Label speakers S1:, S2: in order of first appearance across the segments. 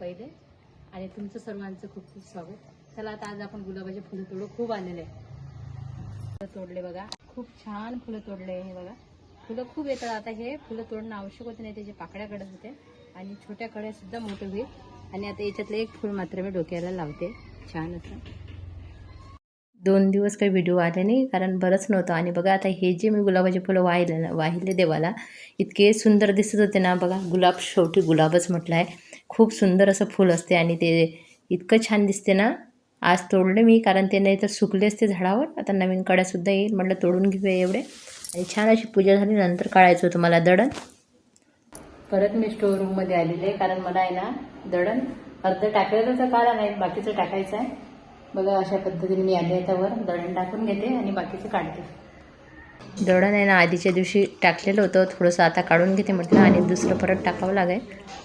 S1: पहिले. आणि तुमचं सर्वांचं खूप खूप स्वागत. चला आता आज आपण गुलाबाचे फुलं तोडू खूप आलेले फुलं तोडले बघा. खूप छान फुलं तोडले हे बघा. फुलं खूप येतात. आता हे फुलं तोडणं आवश्यक होते नाही त्याचे पाकड्या कडत होते. आणि छोट्या कड्या सुद्धा मोठे होईल. आणि आता याच्यातलं एक फुल मात्र मी डोक्याला लावते. छान असं. दोन दिवस काही व्हिडिओ आले नाही कारण बरंच नव्हतं. आणि बघा आता हे जे मी गुलाबाचे फुलं वाहिले ना वाहिले देवाला इतके सुंदर दिसत होते ना बघा गुलाब शेवटी गुलाबच म्हटलं आहे. खूप सुंदर असं फूल असते आणि ते इतकं छान दिसते ना. आज तोडले मी कारण ते नाही तर सुकले असते झाडावर. आता नवीन कड्यासुद्धा येईल. म्हटलं तोडून घेऊया एवढे. आणि छान अशी पूजा झाली. नंतर काढायचं होतं मला दडण परत मी स्टोर रूममध्ये आलेले आहे कारण मला आहे ना दडण अर्ध टाकलेलं तर काढा नाही बाकीचं टाकायचं आहे. बघा अशा पद्धतीने मी आले त्यावर. दळण टाकून घेते आणि बाकीचं काढते. दळण आहे ना आधीच्या दिवशी टाकलेलं होतं. थोडंसं आता काढून घेते म्हटलं आणि दुसरं परत टाकावं लागेल.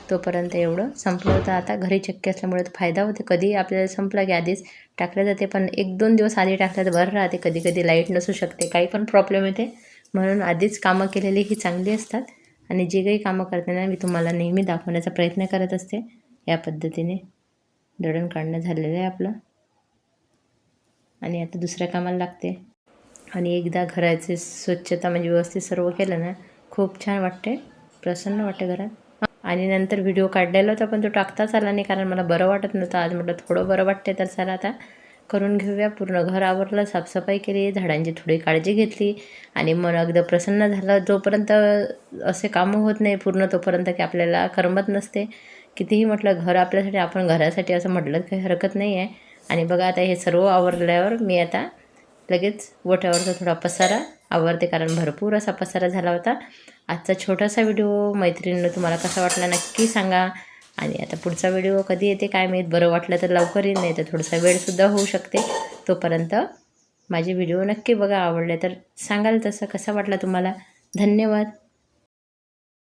S1: तोपर्यंत एवढं संपलं होतं. आता घरी चक्की असल्यामुळे फायदा होते. कधी आपल्याला संपलं की आधीच टाकलं जाते पण एक दोन दिवस आधी टाकलं तर बरं राहते. कधी कधी लाइट नसू शकते. काही पण प्रॉब्लेम येते. म्हणून आधीच कामं केलेली ही चांगली असतात. आणि जे काही कामं करते ना मी तुम्हाला नेहमी दाखवण्याचा प्रयत्न करत असते. या पद्धतीने दळण काढणं झालेलं आहे आपलं. आणि आता दुसऱ्या कामाला लागते. आणि एकदा घराचे स्वच्छता म्हणजे व्यवस्थित सर्व केलं ना खूप छान वाटते प्रसन्न वाटते घरात. आणि नंतर व्हिडिओ काढलेला होता पण तो टाकताच आला नाही कारण मला बरं वाटत नव्हतं. आज म्हटलं थोडं बरं वाटते तर चला आता करून घेऊया. पूर्ण घर आवरलं साफसफाई केली झाडांची थोडी काळजी घेतली आणि मन अगदी प्रसन्न झालं. जोपर्यंत असे कामं होत नाही पूर्ण तोपर्यंत की आपल्याला करमत नसते. कितीही म्हटलं घर आपल्यासाठी आपण घरासाठी असं म्हटलं काही हरकत नाही आहे आणि बघा आता हे सर्व आवरल्यावर मी आता लगेच गोठ्यावरचा थोडा पसारा आवडते कारण भरपूर असा पसारा झाला होता. आजचा छोटासा व्हिडिओ मैत्रिणीनं तुम्हाला कसा वाटला नक्की सांगा. आणि आता पुढचा व्हिडिओ कधी येते काय माहीत? बरं वाटलं तर लवकर येईल नाही तर थोडासा वेळसुद्धा होऊ शकते. तोपर्यंत माझे व्हिडिओ नक्की बघा आवडले तर सांगाल तसं. कसा वाटला तुम्हाला? धन्यवाद.